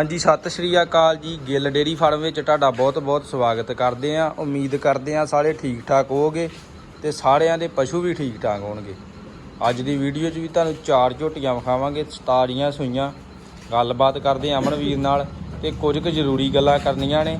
ਹਾਂਜੀ ਸਤਿ ਸ਼੍ਰੀ ਅਕਾਲ ਜੀ। ਗਿੱਲ ਡੇਰੀ ਫਾਰਮ ਵਿੱਚ ਤੁਹਾਡਾ ਬਹੁਤ-ਬਹੁਤ ਸਵਾਗਤ ਕਰਦੇ ਆਂ ਉਮੀਦ ਕਰਦੇ ਆਂ ਸਾਰੇ ਠੀਕ-ਠਾਕ ਹੋਵੋਗੇ ਤੇ ਸਾਰਿਆਂ ਦੇ ਪਸ਼ੂ ਵੀ ਠੀਕ-ਠਾਕ ਹੋਣਗੇ। ਅੱਜ ਦੀ ਵੀਡੀਓ 'ਚ ਵੀ ਤੁਹਾਨੂੰ ਚਾਰ ਝੋਟੀਆਂ ਵਿਖਾਵਾਂਗੇ ਸਤਾਰੀਆਂ ਸੂਈਆਂ। ਗੱਲਬਾਤ ਕਰਦੇ ਆਂ ਅਮਨਵੀਰ ਨਾਲ ਤੇ ਕੁਝ ਕੁ ਜ਼ਰੂਰੀ ਗੱਲਾਂ ਕਰਨੀਆਂ ਨੇ।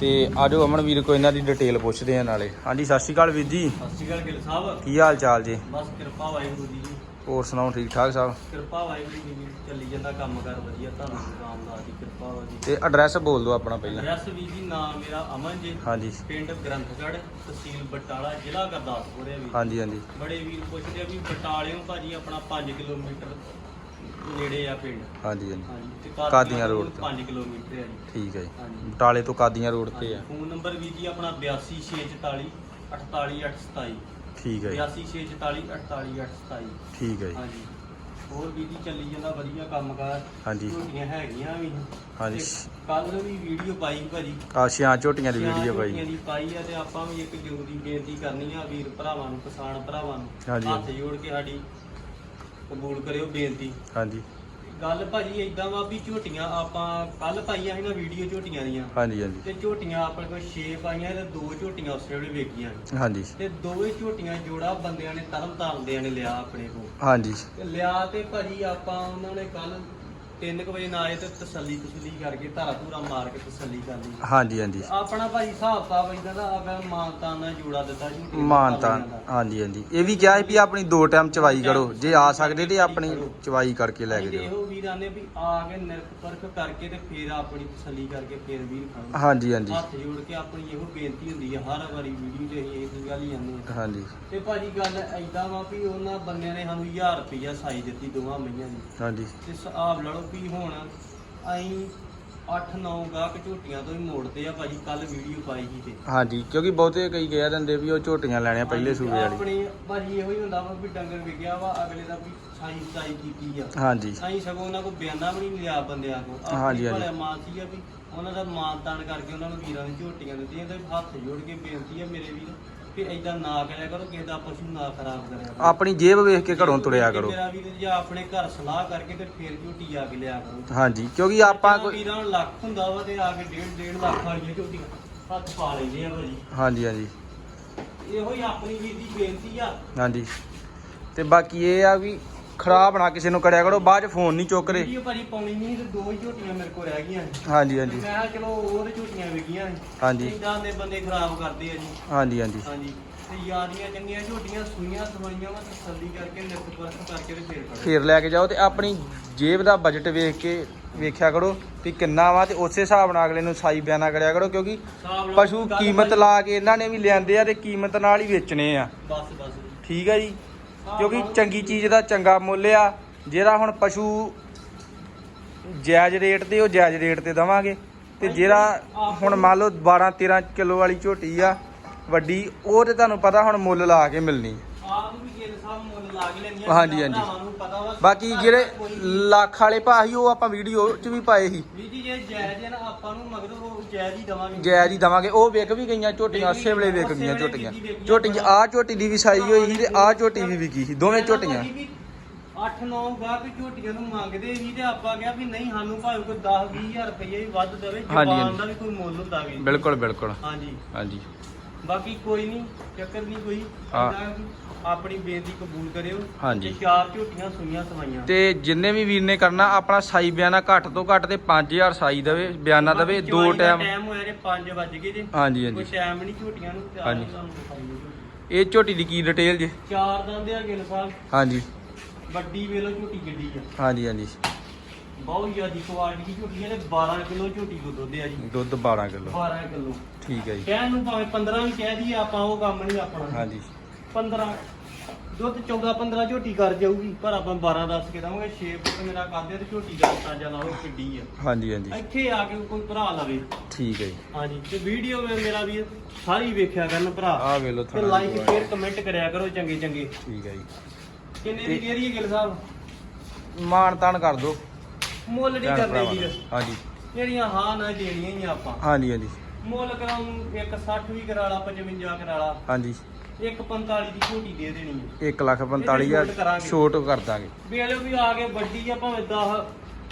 ਤੇ ਆਜੋ ਅਮਨਵੀਰ ਕੋ ਇਹਨਾਂ ਦੀ ਡਿਟੇਲ ਪੁੱਛਦੇ ਆਂ ਨਾਲੇ। ਹਾਂਜੀ ਸਤਿ ਸ਼੍ਰੀ ਅਕਾਲ ਵੀਰ ਜੀ। ਸਤਿ ਸ਼੍ਰੀ ਅਕਾਲ ਗਿੱਲ ਸਾਹਿਬ। ਕੀ ਹਾਲ ਚਾਲ ਜੀ? ਬਸ ਕਿਰਪਾ ਵਾਹਿਗੁਰੂ ਜੀ ਹੋਰ ਸੁਣਾਓ ਠੀਕ-ਠਾਕ ਸਭ? ਕਿਰਪਾ ਵਾਹਿਗੁਰੂ ਦੀ ਜੀ ਚੱਲੀ ਜਾਂਦਾ ਕੰਮ ਕਰ ਵਧੀਆ ਤੁਹਾਨੂੰ ਰਾਮਦਾਸ ਦੀ ਕਿਰਪਾ ਵਾ ਜੀ। ਤੇ ਐਡਰੈਸ ਬੋਲ ਦਿਓ ਆਪਣਾ ਪਹਿਲਾਂ। ਐਡਰੈਸ ਵੀ ਜੀ ਨਾਮ ਮੇਰਾ ਅਮਨ ਜੀ। ਹਾਂਜੀ। ਪਿੰਡ ਗ੍ਰੰਥਗੜ੍ਹ ਤਹਿਸੀਲ ਬਟਾਲਾ ਜ਼ਿਲ੍ਹਾ ਗੁਰਦਾਸਪੁਰ ਹੈ ਵੀ। ਹਾਂਜੀ ਹਾਂਜੀ। ਬੜੇ ਵੀਰ ਪੁੱਛਦੇ ਆ ਵੀ ਬਟਾਲਿਓਂ ਭਾਜੀ ਆਪਣਾ 5 ਕਿਲੋਮੀਟਰ ਨੇੜੇ ਆ ਪਿੰਡ। ਹਾਂਜੀ ਹਾਂਜੀ। ਕਾਦੀਆਂ road ਤੋਂ। 5 ਕਿਲੋਮੀਟਰ ਹੈ ਜੀ। ਠੀਕ ਹੈ ਜੀ। ਬਟਾਲੇ ਤੋਂ ਕਾਦੀਆਂ ਰੋਡ ਤੇ ਆ? ਫੋਨ ਨੰਬਰ ਵੀ ਜੀ ਆਪਣਾ 82644 48827 ਠੀਕ ਹੈ ਜੀ। 82644 48827 ਠੀਕ ਹੈ ਜੀ। ਹਾਂਜੀ। ਹੋਰ ਵੀ ਜੀ ਚੱਲੀ ਜਾਂਦਾ ਵਧੀਆ ਕੰਮਕਾਰ। ਹਾਂਜੀ। ਝੋਟੀਆਂ ਹੈਗੀਆਂ ਵੀ। ਹਾਂਜੀ। ਕੱਲ ਵੀ ਵੀਡੀਓ ਪਾਈ ਭਾਜੀ। ਆ ਛਿਆਂ ਝੋਟੀਆਂ ਦੀ ਵੀਡੀਓ ਝੋਟੀਆਂ ਪਾਈ ਦੀ ਪਾਈ ਆ ਤੇ ਆਪਾਂ ਵੀ ਇੱਕ ਜ਼ਰੂਰੀ ਬੇਨਤੀ ਕਰਨੀ ਆ ਵੀਰ ਭਰਾਵਾਂ ਨੂੰ ਕਿਸਾਨ ਭਰਾਵਾਂ ਨੂੰ। ਹੱਥ ਜੋੜ ਕੇ ਸਾਡੀ ਕਬੂਲ ਕਰਿਓ ਬੇਨਤੀ। ਹਾਂਜੀ। ਗੱਲ ਭਾਜੀ ਇਦਾਂ ਵਾ ਵੀ ਝੋਟੀਆਂ ਆਪਾਂ ਕੱਲ ਪਾਈਆਂ ਸੀ ਨਾ ਵੀਡੀਓ ਝੋਟੀਆਂ ਦੀਆਂ। ਹਾਂਜੀ ਹਾਂਜੀ। ਤੇ ਝੋਟੀਆਂ ਆਪਣੇ ਕੋਲ 6 ਪਾਈਆਂ ਤੇ ਦੋ ਝੋਟੀਆਂ ਉਸੇ ਵੇਲੇ ਵੇਖੀਆਂ ਹਾਂਜੀ। ਤੇ ਦੋਵੇਂ ਝੋਟੀਆਂ ਜੋੜਾ ਬੰਦਿਆਂ ਨੇ ਤਰਮ ਤਾਰਦਿਆਂ ਨੇ ਲਿਆ ਆਪਣੇ ਕੋਲ। ਹਾਂਜੀ। ਤੇ ਲਿਆ ਤੇ ਭਾਜੀ ਆਪਾਂ ਉਹਨਾਂ ਨੇ ਕੱਲ 3 ਵਜੇ ਨਾ ਆਏ ਤੇ ਤਸੱਲੀ ਤਸੱਲੀ ਕਰਕੇ ਧਾਰਾ ਧੂਰਾ ਮਾਰ ਕੇ ਤਸੱਲੀ ਕਰ ਲਈ। ਹਾਂਜੀ ਹਾਂਜੀ। ਆਪਣਾ ਭਾਜੀ ਹਿਸਾਬ ਕਿਤਾਬ ਇਦਾਂ ਦਾ ਅਗਰ ਮਾਨਤਾ ਨਾਲ ਜੋੜਾ ਦਿੱਤਾ ਝੂਠੀ ਮਾਨਤਾ ਹਾਂਜੀ ਹਾਂਜੀ। ਇਹ ਵੀ ਕਿਹਾ ਸੀ ਵੀ ਆਪਣੀ ਦੋ ਟਾਈਮ ਚਵਾਈ ਕਰੋ। ਜੇ ਆ ਸਕਦੇ ਤੇ ਆਪਣੀ ਚਵਾਈ ਕਰਕੇ ਲੈ ਕੇ ਜਾਓ। ਇਹੋ ਵੀਰਾਂ ਨੇ ਵੀ ਆ ਕੇ ਨਿਰਖ ਪਰਖ ਕਰਕੇ ਤੇ ਫੇਰ ਆਪਣੀ ਤਸੱਲੀ ਕਰਕੇ ਫੇਰ ਵੀਰ ਖਾਓ। ਹਾਂਜੀ ਹਾਂਜੀ। ਹੱਥ ਜੋੜ ਕੇ ਆਪਣੀ ਇਹੋ ਬੇਨਤੀ ਹੁੰਦੀ ਹੈ ਹਰ ਵਾਰੀ ਵੀਡੀਓ ਤੇ ਅਸੀਂ ਇਹ ਗੱਲ ਹੀ ਜਾਂਦੇ ਹਾਂਜੀ। ਤੇ ਭਾਜੀ ਗੱਲ ਐਦਾਂ ਵਾ ਵੀ ਉਹਨਾਂ ਬੰਦਿਆਂ ਨੇ ਸਾਨੂੰ 1000 ਰੁਪਈਆ ਸਾਈ ਦਿੱਤੀ ਦੋਵਾਂ ਮਈਆਂ ਦੀ। ਹਾਂਜੀ। ਤੇ ਹਿਸਾਬ ਲਾ ਲਓ ਵੀ ਹੁਣ ਅਸੀਂ 8-9 ਗਾਹਕ ਝੋਟੀਆਂ ਤੋਂ ਹੀ ਮੋੜਦੇ ਆ ਭਾਜੀ ਕੱਲ ਵੀਡੀਓ ਪਾਈ ਸੀ ਤੇ। ਹਾਂਜੀ ਕਿਉਂਕਿ ਬਹੁਤੇ ਕਈ ਕਹਿ ਦਿੰਦੇ ਵੀ ਉਹ ਝੋਟੀਆਂ ਲੈਣੀਆਂ ਪਹਿਲੇ ਸੂਬੇ ਵਾਲੀ। ਆਪਣੀ ਭਾਜੀ ਇਹੋ ਹੀ ਹੁੰਦਾ ਵਾ ਵੀ ਡੰਗਰ ਵਿਕਿਆ ਵਾ ਅਗਲੇ ਦਾ ਵੀ ਸਾਈ ਸਾਈ ਕੀਤੀ ਆ। ਹਾਂਜੀ। ਅਸੀਂ ਸਗੋਂ ਉਹਨਾਂ ਕੋ ਬਿਆਨਾ ਵੀ ਨਹੀਂ ਲਿਆ ਬੰਦਿਆਂ ਕੋ ਹਾਂਜੀ, ਹਾਂਜੀ। ਭਲਿਆ ਮਾਨਸੀ ਆ ਵੀ ਉਹਨਾਂ ਦਾ ਮਾਨ ਤਾਨ ਕਰਕੇ ਉਹਨਾਂ ਨੂੰ ਵੀਰਾਂ ਦੀ ਝੋਟੀਆਂ ਦਿੱਤੀਆਂ ਤੇ ਹੱਥ ਜੋੜ ਕੇ ਬੇਨਤੀ ਆ ਮੇਰੇ ਵੀਰ ਕਿ ਐਦਾਂ ਨਾ ਕਰਿਆ ਕਰੋ ਕਿਸੇ ਦਾ ਪਸ਼ੂ ਨਾ ਖਰਾਬ ਕਰਿਆ ਕਰੋ। ਆਪਣੀ ਜੇਬ ਵੇਖ ਕੇ ਘਰੋਂ ਤੁਰਿਆ ਕਰੋ। ਮੇਰਾ ਵੀਰ ਜੇ ਆਪਣੇ ਘਰ ਸਲਾਹ ਕਰਕੇ ਤੇ ਫੇਰ ਝੋਟੀ ਆ ਕੇ ਲਿਆ ਕਰੋ। ਹਾਂਜੀ ਕਿਉਂਕਿ ਆਪਾਂ ਕੋਈ ਕੋਈ ਵੀਰਾਂ ਨੂੰ ਲੱਖ ਹੁੰਦਾ ਵਾ ਤੇ ਆ ਕੇ ਡੇਢ ਡੇਢ ਲੱਖ ਵਾਲੀਆਂ ਝੋਟੀਆਂ ਹੱਥ ਪਾ ਲੈਂਦੇ ਆ ਭਾਜੀ। ਹਾਂਜੀ ਹਾਂਜੀ। ਇਹੋ ਹੀ ਆਪਣੀ ਵੀਰ ਦੀ ਬੇਨਤੀ ਆ। ਹਾਂਜੀ। ਤੇ ਬਾਕੀ ਇਹ ਆ ਵੀ ਖਰਾਬ ਨਾ ਕਿਸੇ ਨੂੰ ਕਰਿਆ ਕਰੋ ਬਾਅਦ ਚ ਫੋਨ ਨਹੀਂ ਚੁੱਕ ਰਹੇ। ਵੀਡੀਓ ਭਾਜੀ ਪਾਉਣੀ ਨਹੀਂ ਤੇ ਦੋ ਹੀ ਝੋਟੀਆਂ ਮੇਰੇ ਕੋਲ ਰਹਿ ਗਈਆਂ ਸੀ। ਹਾਂਜੀ ਹਾਂਜੀ। ਮੈਂ ਕਿਹਾ ਚਲੋ ਹੋਰ ਝੋਟੀਆਂ ਵਿਕੀਆਂ ਹਾਂਜੀ। ਇਦਾਂ ਦੇ ਬੰਦੇ ਖਰਾਬ ਕਰਦੇ ਆ ਜੀ। ਹਾਂਜੀ ਹਾਂਜੀ। ਹਾਂਜੀ। ਤੇ ਯਾਰੀਆਂ ਚੰਗੀਆਂ ਝੋਟੀਆਂ ਸੂਈਆਂ ਸਵਾਈਆਂ ਵਾ ਤਸੱਲੀ ਕਰਕੇ ਨਿਰਖ ਪਰਖ ਕਰਕੇ ਤੇ ਫੇਰ ਫੜੋ ਫੇਰ ਲੈ ਕੇ ਜਾਓ ਤੇ ਆਪਣੀ ਜੇਬ ਦਾ ਬਜਟ ਵੇਖ ਕੇ ਵੇਖਿਆ ਕਰੋ ਵੀ ਕਿੰਨਾ ਵਾ ਤੇ ਉਸੇ ਹਿਸਾਬ ਨਾਲ ਅਗਲੇ ਨੂੰ ਸਾਈ ਬਿਆਨਾ ਕਰਿਆ ਕਰੋ ਕਿਉਂਕਿ ਹਿਸਾਬ ਨਾਲ ਪਸ਼ੂ ਗੱਲ ਕੀਮਤ ਭਾਜੀ- ਲਾ ਕੇ ਇਹਨਾਂ ਨੇ ਵੀ ਲਿਆਂਦੇ ਆ ਤੇ ਕੀਮਤ ਨਾਲ ਹੀ ਵੇਚਣੇ ਆ। ਬਸ ਬਸ। ਠੀਕ ਆ ਜੀ? ਕਿਉਂਕਿ ਚੰਗੀ ਚੀਜ਼ ਦਾ ਚੰਗਾ ਮੁੱਲ ਆ, ਜਿਹੜਾ ਹੁਣ ਪਸ਼ੂ ਜਾਇਜ਼ ਰੇਟ ਤੇ ਉਹ ਜਾਇਜ਼ ਰੇਟ ਤੇ ਦਵਾਂਗੇ। ਤੇ ਜਿਹੜਾ ਹੁਣ ਮੰਨ ਲਓ 12 13 ਕਿਲੋ ਵਾਲੀ ਝੋਟੀ ਆ, ਵੱਡੀ, ਉਹ ਤੇ ਤੁਹਾਨੂੰ ਪਤਾ ਹੁਣ ਮੁੱਲ ਲਾ ਕੇ ਮਿਲਣੀ। ਸਾਹਿਬ ਮੁੱਲ ਲਾ ਕੇ ਹਾਂਜੀ, ਹਾਂਜੀ। ਭਰਾਵਾਂ ਨੂੰ ਪਤਾ ਵਾ ਬਾਕੀ ਜਿਹੜੇ ਕੋਈ- ਲੱਖ ਵਾਲੇ ਭਾਅ ਸੀ ਉਹ ਆਪਾਂ ਵੀਡੀਓ 'ਚ ਵੀ ਪਾਏ ਸੀ। ਵੀਰ ਜੀ ਜੇ ਜਾਇਜ਼ ਹੈ ਨਾ ਆਪਾਂ ਨੂੰ ਮਗਰ ਉਹ ਜਾਇਜ਼ ਹੀ ਦਵਾਂਗੇ। ਜਾਇਜ਼ ਹੀ ਦਵਾਂਗੇ। ਉਹ ਵਿਕ ਵੀ ਗਈਆਂ ਝੋਟੀਆਂ ਉਸੇ ਵੇਲੇ ਵਿਕ ਗਈਆਂ ਝੋਟੀਆਂ। ਝੋਟੀ ਆਹ ਝੋਟੀ ਦੀ ਵੀ ਸਾਈ ਹੋਈ ਸੀ ਤੇ ਆਹ ਝੋਟੀ ਵੀ ਵਿਕੀ ਸੀ। ਦੋਵੇਂ ਝੋਟੀਆਂ। 8-9 ਗਾਹਕ ਝੋਟੀਆਂ ਨੂੰ ਮੰਗਦੇ ਸੀ ਤੇ ਆਪਾਂ ਕਿਹਾ ਵੀ ਨਹੀਂ ਸਾਨੂੰ ਭਾਵੇਂ ਕੋਈ 10-20000 ਰੁਪਏ ਵੀ ਵੱਧ ਦੇਵੇ ਹਾਂਜੀ, ਹਾਂਜੀ। ਦਾ ਵੀ ਕੋਈ ਮੁੱਲ ਹੁੰਦਾ ਵੀ। ਬਿਲਕੁਲ ਬਿਲਕੁਲ। ਹਾਂਜੀ। ਹਾਂਜੀ। ਬਾਕੀ ਕੋਈ ਨਹੀਂ ਚੱਕਰ ਨਹੀਂ ਕੋਈ। ਹਾਂ। ਵੀ ਆਪਣੀ ਬੇਨਤੀ ਕਬੂਲ ਕਰਿਓ ਹਾਂਜੀ। ਤੇ ਚਾਰ ਝੋਟੀਆਂ ਸੂਈਆਂ ਸਵਾਈਆਂ। ਤੇ ਜਿੰਨੇ ਵੀ ਵੀਰ ਨੇ ਕਰਨਾ ਆਪਣਾ ਸਾਈ ਬਿਆਨਾ ਘੱਟ ਤੋਂ ਘੱਟ ਤੇ 5000 ਸਾਈ ਦੇਵੇ ਬਿਆਨਾ ਦੇਵੇ ਦੋ ਟਾਈਮ ਟਾਈਮ ਹੋਇਆ ਜੇ 5 ਵੱਜ ਗਏ ਜੇ। ਹਾਂਜੀ ਕੋਈ ਹਾਂਜੀ ਟਾਈਮ ਨਹੀਂ ਝੋਟੀਆਂ ਨੂੰ ਤਿਆਰ ਹਾਂਜੀ। ਤੁਹਾਨੂੰ ਦਿਖਾਈ ਦਿਓ। ਇਹ ਝੋਟੀ ਦੀ ਕੀ ਡਿਟੇਲ ਜੇ? ਚਾਰ ਦੰਦ ਆ ਗਿਲ ਸਾਹਿਬ। ਹਾਂਜੀ। ਵੱਡੀ ਵੇਲੋ ਝੋਟੀ ਗੱਡੀ ਆ ਹਾਂਜੀ ਹਾਂਜੀ। ਬਹੁਤ ਜ਼ਿਆਦੀ ਕੁਆਲਿਟੀ ਦੀ ਝੋਟੀ ਹੈ ਤੇ 12 ਕਿਲੋ ਝੋਟੀ ਕੋ ਦੁੱਧ ਆ ਜੀ। ਦੁੱਧ 12 ਕਿਲੋ। 12 ਕਿਲੋ। ਠੀਕ ਹੈ ਜੀ। ਕਹਿਣ ਨੂੰ ਭਾਵੇਂ 15 ਵੀ ਕਹਿ ਦਈਏ ਆਪਾਂ ਉਹ ਕੰਮ ਨਹੀਂ ਆਪਣਾ। ਹਾਂਜੀ। 15 ਦੁੱਧ 14 15 ਝੋਟੀ ਕਰ ਜਾਊਗੀ ਪਰ ਆਪਾਂ 12 ਦੱਸ ਕੇ ਦਵਾਂਗੇ 6 ਫੁੱਟ ਮੇਰਾ ਕਰਦੇ ਤੇ ਝੋਟੀ ਦਾ ਅੰਦਾਜ਼ਾ ਲਾਓ ਕਿੱਡੀ ਆ। ਹਾਂਜੀ ਹਾਂਜੀ। ਇੱਥੇ ਆ ਕੇ ਕੋਈ ਭਰਾ ਲਵੇ। ਠੀਕ ਹੈ ਜੀ। ਹਾਂਜੀ ਤੇ ਵੀਡੀਓ ਮੇਰਾ ਵੀ ਸਾਰੀ ਵੇਖਿਆ ਕਰਨ ਭਰਾ। ਆਹ ਵੇ ਲੋ ਤੇ ਥਾਣਾ ਲਾਈਕ ਸ਼ੇਅਰ ਕਮੈਂਟ ਕਰਿਆ ਕਰੋ ਚੰਗੇ ਚੰਗੇ ਠੀਕ ਹੈ ਜੀ। ਕਿੰਨੇ ਦੀ ਦੇਰੀ ਹੈ ਗਿਲ ਸਾਹਿਬ? ਮਾਣ ਤਾਣ ਕਰ ਦੋ ਮੁੱਲ ਨਹੀਂ ਭੈਣ ਕਰਦੇ ਭਰਾਵਾਂ ਵੀਰ। ਦਾ। ਹਾਂਜੀ। ਜਿਹੜੀਆਂ ਹਾਂ ਨਾ ਦੇਣੀਆਂ ਹੀ ਆ ਆਪਾਂ। ਹਾਂਜੀ ਹਾਂਜੀ। ਮੁੱਲ ਕਰਾਉਂ ਇੱਕ 60 ਵੀ ਕਰਾ ਲਾ 55 ਕਰਾ ਲਾ। ਹਾਂਜੀ। ਇੱਕ 45 ਦੀ ਝੋਟੀ ਦੇ ਦੇਣੀ ਹੈ 1 ਲੱਖ 45000 ਕਰਾਂਗੇ। ਛੋਟ ਕਰ ਦਾਂਗੇ। ਵੇਲੇ ਵੀ ਆ ਕੇ ਵੱਡੀ ਆ ਭਾਵੇਂ 10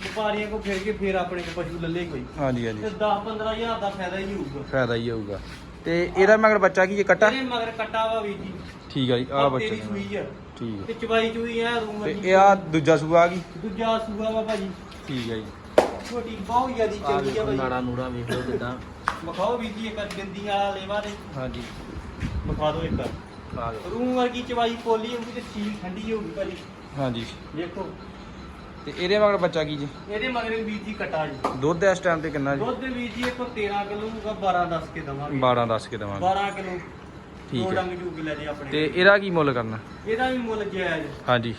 ਵਪਾਰੀਆਂ ਕੋ ਫਿਰ ਕੇ ਫਿਰ ਆਪਣੇ ਕੋ ਪਸ਼ੂ ਲੱਲੇ ਕੋਈ। ਹਾਂਜੀ ਤੇ ਹਾਂਜੀ 10 15000 ਦਾ ਫਾਇਦਾ ਹੀ ਹੋਊਗਾ। ਫਾਇਦਾ ਹੀ ਹੋਊਗਾ। ਤੇ ਇਹਦਾ ਮਗਰ ਬੱਚਾ ਕੀ ਜੇ ਕੱਟਾ? ਇਹਦੇ ਮਗਰ ਕੱਟਾ ਵਾ ਵੀ ਜੀ। ਠੀਕ ਆ ਜੀ ਆ ਆ ਬੱਚਾ ਤੇਰੀ ਸੂਈ ਆ। ਠੀਕ ਤੇ ਚਵਾਈ ਚੂਈ ਆ ਰੂਮ ਹੈ ਤੇ ਇਹ ਆ ਦੂਜਾ ਸੂਆ ਆ ਗਈ? ਦੂਜਾ ਸੂਆ ਵਾ ਭਾਜੀ। ਠੀਕ ਹੈ ਜੀ। ਛੋਟੀ ਬਹੁਤ ਜ਼ਿਆਦੀ ਚੰਗੀ ਆ ਵੇਖੋ ਨਾੜਾ ਨੂੜਾ ਵੇਖ ਲਓ ਕਿਦਾਂ। ਵਿਖਾਓ ਵੀ ਜੀ ਇੱਕ ਬਿੰਦੀ ਵਾਲਾ ਲੇਵਾ ਦੇ। ਹਾਂਜੀ। ਵਿਖਾ ਦਿਓ ਇੱਕ ਆ ਲਓ। ਰੂਮ ਵਰਗੀ ਚਵਾਈ ਪੋਲੀ ਹੋਊਗੀ ਤੇ ਸੀਲ ਠੰਡੀ ਹੋਊਗੀ ਭਾਜੀ। ਹਾਂਜੀ। ਦੇਖੋ। ਤੇ ਇਹਦੇ ਮਗਰ ਬੱਚਾ ਕੀ ਜੀ? ਇਹਦੇ ਮਗਰ ਵੀਰ ਜੀ ਕਟਾ ਜੀ। ਦੁੱਧ ਇਸ ਟਾਈਮ ਤੇ ਕਿੰਨਾ ਜੀ? ਦੁੱਧ ਵੀਰ ਜੀ ਇੱਕ 13 ਕਿਲੋ ਹੋਊਗਾ 12 ਦੱਸ ਕੇ ਦਵਾਂਗੇ। 12 ਦੱਸ ਕੇ ਦਵਾਂਗੇ। 12 ਕਿਲੋ। ਠੀਕ ਦੋ ਹੈ। ਡੰਗ ਜੂਗ ਲੈ ਜੇ ਆਪਣੇ ਤੇ ਇਹਦਾ ਕੀ ਮੁੱਲ ਕਰਨਾ? ਇਹਦਾ ਵੀ ਮੁੱਲ ਜਾਇਜ਼। ਹਾਂਜੀ।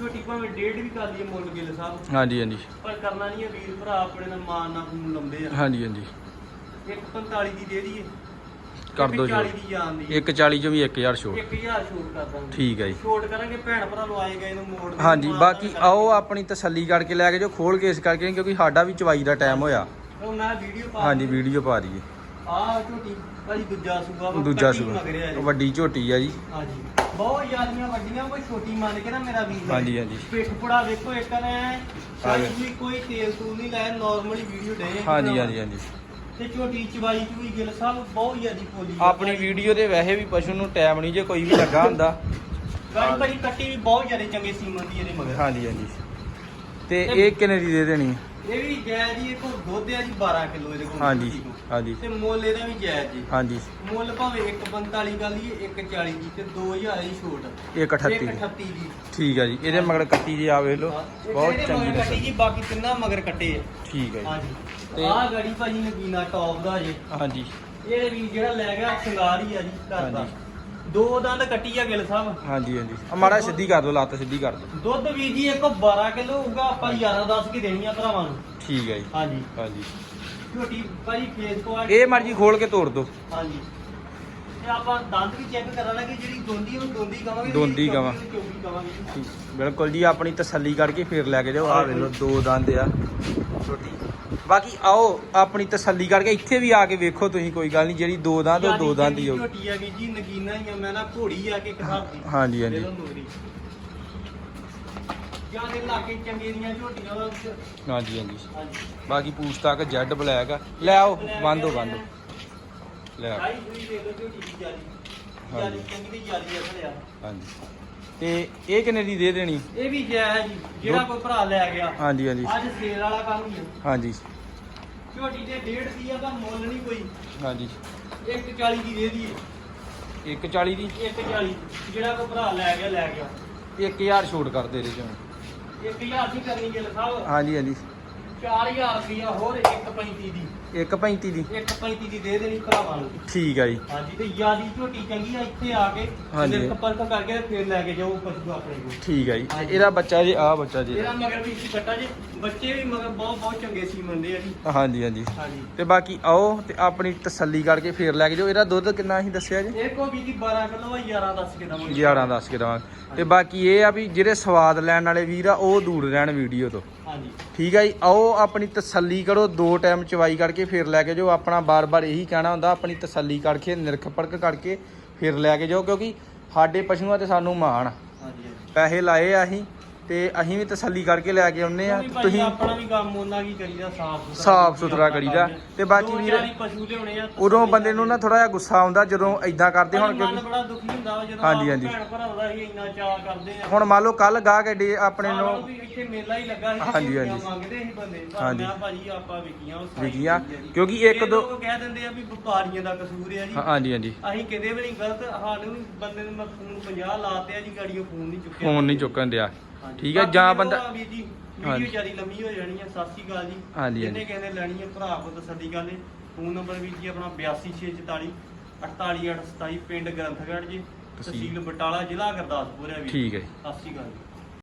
ਛੋਟੀ ਭਾਵੇਂ ਡੇਢ ਵੀ ਕਰ ਲਈਏ ਮੁੱਲ ਗਿੱਲ ਸਾਹਿਬ। ਹਾਂਜੀ ਹਾਂਜੀ। ਪਰ ਕਰਨਾ ਨਹੀਂ ਹੈ ਵੀਰ ਭਰਾ ਆਪਣੇ ਨਾਲ ਮਾਨ ਨਾਲ ਫੋਨ ਲਾਉਂਦੇ ਆ। ਹਾਂਜੀ ਹਾਂਜੀ। 145 ਦੀ ਦੇ ਦਈਏ। ਕਰ ਦਿਓ 40 ਛੋਟ ਦੀ ਜਾਣ ਦੀ। 140 ਚੋਂ ਵੀ 1000 ਛੋਟ। 1000 ਛੋਟ ਕਰ ਦਾਂਗੇ। ਠੀਕ ਹੈ ਜੀ। ਛੋਟ ਕਰਾਂਗੇ ਭੈਣ ਭਰਾ ਆਏ ਗਏ ਨੂੰ ਮੋੜ ਦੇ ਹਾਂਜੀ ਬਾਕੀ ਆਓ ਆਪਣੀ ਤਸੱਲੀ ਕਰਕੇ ਲੈ ਕੇ ਜੋ ਖੋਲ ਕੇ ਇਸ ਕਰਕੇ ਕਿਉਂਕਿ ਸਾਡਾ ਵੀ ਚਵਾਈ ਦਾ ਟਾਈਮ ਹੋਇਆ। ਉਹ ਮੈਂ ਵੀਡੀਓ ਪਾ ਹਾਂਜੀ ਵੀਡੀਓ ਪਾ ਦਈਏ। ਆ ਝੋਟੀ ਭਾਜੀ ਦੂਜਾ ਸੂਆ ਵਾ, ਦੂਜਾ ਕੱਟੀ ਮਗਰਿਆ ਸੂਆ ਜੀ। ਵੱਡੀ ਝੋਟੀ ਆ ਜੀ। ਹਾਂਜੀ। ਬਹੁਤ ਜ਼ਿਆਦੀਆਂ ਵੱਡੀਆਂ ਕੋਈ ਛੋਟੀ ਮੰਨ ਕੇ ਨਾ ਮੇਰਾ ਵੀਰ ਹਾਂਜੀ, ਹਾਂਜੀ। ਪਿੱਠ ਪੁੜਾ ਵੇਖੋ ਇੱਕ ਨੇ ਹਾਂ ਸਾਈ ਜੀ। ਵੀ ਕੋਈ ਤੇਲ ਤੂਲ ਨਹੀਂ ਲਾਇਆ ਨਾਰਮਲੀ ਵੀਡੀਓ ਡੇ ਹਾਂਜੀ ਹਾਂਜੀ ਹਾਂਜੀ। ਤੇ ਝੋਟੀ ਚਵਾਈ ਚੂਈ ਗਿਲ ਸਾਹਿਬ ਬਹੁਤ ਜ਼ਿਆਦੀ ਪੋਲੀ ਆ। ਆਪਣੀ ਵੀਡੀਓ ਦੇ ਵੈਸੇ ਵੀ ਪਸ਼ੂ ਨੂੰ ਟਾਈਮ ਨਹੀਂ ਜੇ ਕੋਈ ਵੀ ਲੱਗਾ ਹੁੰਦਾ। ਗਾੜੀ ਭਾਜੀ ਕੱਟੀ ਵੀ ਬਹੁਤ ਜ਼ਿਆਦਾ ਚੰਗੇ ਸੀਮਨ ਦੀ ਇਹਦੇ ਮਗਰ। ਹਾਂਜੀ ਹਾਂਜੀ। ਤੇ ਇਹ ਕਿੰਨੇ ਦੀ ਦੇ ਦੇਣੀ? ਇਹ ਵੀ ਜੈ ਜੀ ਇਹ ਕੋ ਦੁੱਧ ਆ ਜੀ 12 ਕਿਲੋ ਇਹਦੇ ਕੋਲ ਹਾਂਜੀ ਝੋਟੀ ਕੋਲ। ਹਾਂਜੀ। ਤੇ ਮੁੱਲ ਇਹਦਾ ਵੀ ਜਾਇਜ਼ ਜੀ। ਹਾਂਜੀ। ਮੁੱਲ ਭਾਵੇਂ 145 ਕਰ ਲਈਏ 140 ਦੀ ਤੇ 2000 ਦੀ ਛੋਟ। ਇੱਕ 38 ਦੀ। 138 ਦੀ। ਠੀਕ ਆ ਜੀ। ਇਹਦੇ ਮਗਰ ਕੱਟੀ ਜੀ ਆ ਵੇਖ ਲਓ। ਬਹੁਤ ਚੰਗੀ ਮਗਰ ਕੱਟੀ ਨਸਲ। ਜੀ ਬਾਕੀ ਤਿੰਨਾਂ ਮਗਰ ਕੱਟੇ ਆ। ਠੀਕ ਹੈ ਜੀ। ਹਾਂਜੀ। ਤੇ- ਆਹ ਗਾੜੀ ਭਾਜੀ ਨਗੀਨਾ ਟੌਪ ਦਾ ਜੇ। ਹਾਂਜੀ। ਇਹ ਵੀ ਜਿਹੜਾ ਲੈ ਗਿਆ ਸ਼ਿੰਗਾਰ ਹੀ ਆ ਜੀ ਘਰ ਦਾ। ਹਾਂਜੀ। ਦੋ ਦੰਦ ਕੱਟੀ ਆ ਗਿਲ ਸਾਹਿਬ। ਹਾਂਜੀ ਹਾਂਜੀ। ਆ ਮਾੜਾ ਸਿੱਧੀ ਕਰ ਦਿਓ ਲੱਤ ਸਿੱਧੀ ਕਰ ਦਿਓ। ਦੁੱਧ ਵੀ ਜੀ ਇੱਕ 12 ਕਿਲੋ ਹੋਊਗਾ ਆਪਾਂ 11 10 ਕੇ ਦੇਣੀ ਆ ਭਰਾਵਾਂ ਨੂੰ। ਠੀਕ ਹੈ ਜੀ। ਹਾਂਜੀ। ਹਾਂਜੀ। ਝੋਟੀ ਭਾਜੀ ਫੇਸ ਕੁਆਲਿਟੀ ਇਹ ਮਰਜ਼ੀ ਖੋਲ ਕੇ ਤੋੜ ਦਿਓ। ਹਾਂਜੀ। ਤੇ ਆਪਾਂ ਦੰਦ ਵੀ ਚੈੱਕ ਕਰਾਂਗੇ ਕਿ ਜਿਹੜੀ ਦੋਂਦੀ ਉਹ ਦੋਂਦੀ ਕਵਾਂਗੇ ਦੋਂਦੀ ਕਵਾਂ। ਚੌਕੀ ਕਵਾਂਗੇ। ਬਿਲਕੁਲ ਜੀ ਆਪਣੀ ਤਸੱਲੀ ਕਰਕੇ ਫੇਰ ਲੈ ਕੇ ਜਾਓ। ਆ ਵੇਖ ਲਓ ਦੋ ਦੰਦ ਆ। ਛੋਟੀ ਬਾਕੀ ਆਓ ਆਪਣੀ ਤਸੱਲੀ ਕਰਕੇ ਇੱਥੇ ਵੀ ਆ ਕੇ ਵੇਖੋ ਤੁਸੀਂ ਕੋਈ ਗੱਲ ਨਹੀਂ ਜਿਹੜੀ ਦੋ ਦੰਦ ਉਹ ਦੋ ਦੰਦ ਹੀ ਹੋਊ। ਝੋਟੀ ਆ ਗਈ ਜੀ ਨਗੀਨਾ ਹੀ ਆ ਮੈਂ ਨਾ ਘੋੜੀ ਆ ਕੇ ਦੀ। ਹਾਂਜੀ ਹਾਂਜੀ। ਦੇ ਦਿਓ ਨੂਰੀ। ਜਾਂ ਦੇ ਲਾਗੇ ਚੰਗੇ ਦੀਆਂ ਝੋਟੀਆਂ ਹਾਂਜੀ ਹਾਂਜੀ। ਹਾਂਜੀ। ਬਾਕੀ ਪੂਛ ਤੱਕ ਜੈਡ ਬਲੈਕ ਆ। ਲੈ ਆਓ ਬੰਦੋ ਬੰਦੋ ਲੈ ਆਓ। ਦੇ ਦੀ ਹਾਂਜੀ। ਦੀ ਹਾਂਜੀ। ਤੇ ਇਹ ਕਿੰਨੇ ਦੀ ਦੇ ਦੇਣੀ? ਇਹ ਵੀ ਜੈ ਹੈ ਜੀ ਜਿਹੜਾ ਕੋਈ ਭਰਾ ਲੈ ਗਿਆ। ਹਾਂਜੀ ਹਾਂਜੀ। ਅੱਜ ਸੇਲ ਵਾਲਾ ਕੰਮ ਹੀ ਆ। ਹਾਂਜੀ। ਝੋਟੀ ਦੇ ਡੇਢ ਦੀ ਆ ਤਾਂ ਮੁੱਲ ਨਹੀਂ ਕੋਈ। ਹਾਂਜੀ। 140 ਦੀ ਦੇ ਦੀ? 140 ਦੀ। 140 ਜਿਹੜਾ ਕੋਈ ਭਰਾ ਲੈ ਗਿਆ ਲੈ ਗਿਆ। 1000 ਛੋਟ ਕਰ ਦੇ ਰਹੇ ਚੋਂ। 1000 ਦੀ ਕਰਨੀ ਗਿਲ ਸਾਹਿਬ। ਹਾਂਜੀ ਹਾਂਜੀ। 4000 ਰੁਪਇਆ ਹੋਰ 135 ਦੀ। 135 ਦੀ। 135 ਦੀ ਦੇ ਦੇਣੀ ਭਰਾਵਾਂ ਨੂੰ। ਠੀਕ ਆ ਜੀ। ਹਾਂਜੀ ਤੇ ਯਾਦੀ ਝੋਟੀ ਚੰਗੀ ਆ ਇੱਥੇ ਆ ਕੇ ਹਾਂਜੀ। ਤੇ ਸੰਪਰਕ ਕਰਕੇ ਤੇ ਫਿਰ ਲੈ ਕੇ ਜਾਓ ਪਸ਼ੂ ਆਪਣੇ ਕੋਲ। ਠੀਕ ਆ ਜੀ। ਤੇ ਹਾਂਜੀ। ਇਹਦਾ ਬੱਚਾ ਜੀ ਆ ਬੱਚਾ ਜੀ। ਇਹਦਾ ਮਗਰ ਵੀ ਸੀ ਕੱਟਾ ਜੀ। ਬੱਚੇ ਵੀ ਮਗਰ ਬਹੁਤ ਬਹੁਤ ਚੰਗੇ ਸੀ ਮੰਨਦੇ ਆ ਜੀ। ਹਾਂਜੀ ਹਾਂਜੀ। ਹਾਂਜੀ। ਤੇ ਬਾਕੀ ਆਓ ਤੇ ਆਪਣੀ ਤਸੱਲੀ ਕਰਕੇ ਫੇਰ ਲੈ ਕੇ ਜਾਓ। ਇਹਦਾ ਦੁੱਧ ਕਿੰਨਾ ਅਸੀਂ ਦੱਸਿਆ ਜੀ? ਇਹ ਕੋ ਵੀ ਜੀ 12 ਕਿਲੋ ਆ 11 ਦੱਸ ਕੇ ਦਵਾਂਗੇ। 11 ਦੱਸ ਕੇ ਦਵਾਂਗੇ। ਤੇ ਬਾਕੀ ਇਹ ਆ ਵੀ ਜਿਹੜੇ ਸਵਾਦ ਲੈਣ ਵਾਲੇ ਵੀਰ ਆ ਉਹ ਦੂਰ ਰਹਿਣ ਵੀਡੀਓ ਤੋਂ। ਹਾਂਜੀ। ਠੀਕ ਆ ਜੀ ਆਓ ਆਪਣੀ ਤਸੱਲੀ ਕਰੋ ਦੋ ਟਾਈਮ ਚਵਾਈ ਕਰਕੇ ਫਿਰ ਲੈ ਕੇ ਜਾਓ। ਆਪਣਾ ਬਾਰ-ਬਾਰ ਇਹੀ ਕਹਿਣਾ ਹੁੰਦਾ ਆਪਣੀ ਤਸੱਲੀ ਕਰਕੇ ਨਿਰਖ ਪਰਖ ਕਰਕੇ ਫਿਰ ਲੈ ਕੇ ਜਾਓ ਕਿਉਂਕਿ ਸਾਡੇ ਪਸ਼ੂਆਂ ਤੇ ਸਾਨੂੰ ਮਾਣ। ਹਾਂਜੀ। ਪੈਸੇ ਲਾਏ ਆ ਅਸੀਂ ਤੇ ਅਸੀਂ ਵੀ ਤਸੱਲੀ ਕਰਕੇ ਲੈ ਕੇ ਆਉਨੇ ਆ ਤੁਸੀਂ ਆਪਣਾ ਵੀ ਕੰਮ ਉਹਨਾਂ ਕੀ ਕਰੀਦਾ ਸਾਫ਼ ਸੁਥਰਾ ਸਾਫ਼ ਸੁਥਰਾ ਕਰੀਦਾ। ਤੇ ਬਾਕੀ ਵੀਰ- ਪਸ਼ੂ ਲਿਆਉਣੇ ਆ ਉਦੋਂ ਬੰਦੇ ਨੂੰ ਨਾ ਥੋੜਾ ਜਿਹਾ ਗੁੱਸਾ ਆਉਂਦਾ ਜਦੋਂ ਐਦਾਂ ਕਰਦੇ ਹੁਣ ਕਿਉਂਕਿ ਬੜਾ ਦੁਖੀ ਹੁੰਦਾ ਜਦੋਂ ਹਾਂਜੀ, ਹਾਂਜੀ। ਭੈਣ ਹੀ ਇੰਨਾ ਚਾਅ ਕਰਦੇ ਆ ਹੁਣ ਮੰਨ ਲਓ ਕੱਲ ਗਾਹ ਕੇ ਡੇ ਆਪਣੇ ਨੂੰ ਇੱਥੇ ਮੇਲਾ ਹੀ ਲੱਗਾ ਸੀ ਹਾਂਜੀ, ਹਾਂਜੀ। ਮੰਗਦੇ ਸੀ ਬੰਦੇ ਹਾਂਜੀ। ਭਾਜੀ ਆਪਾਂ ਵਿਕੀਆਂ ਵਿਕੀਆਂ, ਆ। ਕਿਉਂਕਿ ਇੱਕ ਦੋ- ਕਹਿ ਦਿੰਦੇ ਆ ਵੀ ਵਪਾਰੀਆਂ ਦਾ ਕਸੂਰ ਹੈ ਜੀ ਹਾਂਜੀ ਹਾਂਜੀ ਅਸੀਂ ਕਿਤੇ ਵੀ ਨਹੀਂ ਗਲਤ ਸਾਨੂੰ ਬੰਦੇ ਨੂੰ ਮੈਂ ਫੋਨ 50 ਲਾਤੇ ਆ ਜੀ ਗਾੜੀਓ ਫੋਨ ਨਹੀਂ ਚੁੱਕਿਆ ਫੋਨ ਨਹੀਂ ਚੁੱਕਣ ਦਿਆ। ਠੀਕ ਹੈ ਜਾਂ ਬੰਦਾ ਆ। ਵੀਡੀਓ ਜ਼ਿਆਦਾ ਲੰਮੀ ਹੋ ਜਾਣੀ ਹੈ ਸਤਿ ਸ਼੍ਰੀ ਅਕਾਲ ਜੀ। ਹਾਂਜੀ, ਜਿਹਨੇ ਕਹਿੰਦੇ ਲੈਣੀ ਹੈ ਭਰਾ ਕੋ ਤਸੱਲੀ ਗੱਲ ਹੈ ਫੋਨ ਨੰਬਰ ਵੀਰ ਜੀ ਆਪਣਾ 82644 48827 ਪਿੰਡ ਗ੍ਰੰਥਗੜ੍ਹ ਜੀ ਤਹਿਸੀਲ। ਬਟਾਲਾ ਜ਼ਿਲ੍ਹਾ ਗੁਰਦਾਸਪੁਰ ਹੈ ਵੀਰ ਠੀਕ ਹੈ ਜੀ।